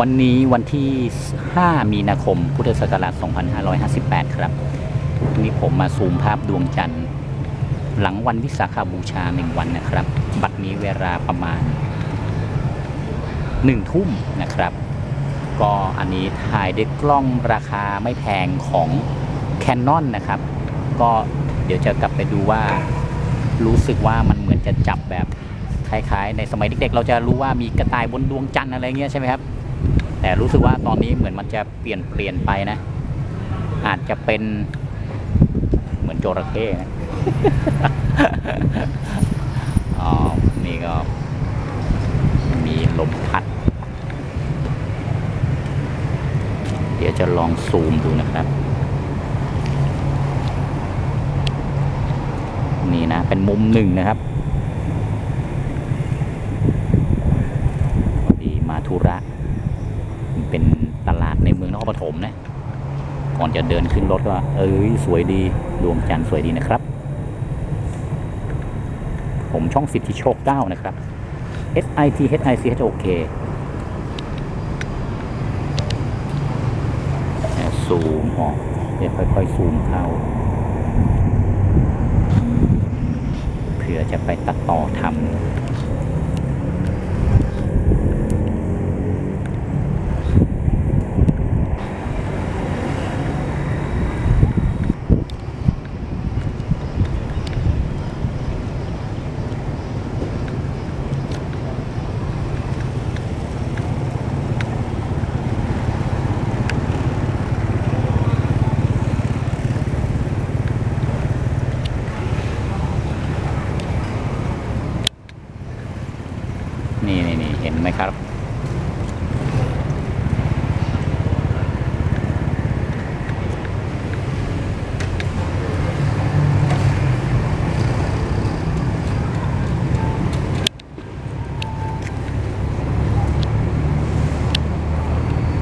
วันนี้วันที่ 5 มีนาคม พุทธศักราช 2558 ครับวันนี้ผมมาซูมภาพดวงจันทร์ หลังวันวิสาขบูชาหนึ่งวันนะครับ บัดนี้เวลาประมาณหนึ่งทุ่มนะครับ ก็อันนี้ถ่ายด้วยกล้องราคาไม่แพงของ Canon นะครับ ก็เดี๋ยวจะกลับไปดูว่ารู้สึกว่ามันเหมือนจะจับแบบคล้ายๆ ในสมัยเด็กๆ เราจะรู้ว่ามีกระต่ายบนดวงจันทร์อะไรเงี้ยใช่ไหมครับ แต่รู้สึกว่าตอนนี้เหมือนมันจะเปลี่ยนเปลี่ยนไปนะ อาจจะเป็นเหมือนโจระเข้นะอ๋อนี่ก็มีลมพัด เดี๋ยวจะลองซูมดูนะครับ นี่นะ เป็นมุมหนึ่งนะครับพอดีมาธุระ เป็นตลาดในเมืองนครปฐมนะ ก่อนจะเดินขึ้นรถก็ เอ้ยสวยดีดวงจันทร์สวยดีนะครับ ผมช่องสิทธิโชคเก้านะครับ S I T H I C H O K ซูมออกเดี๋ยวค่อยๆซูมเข้าเผื่อจะไปตัดต่อทำ นี่นี่เห็นไหมครับ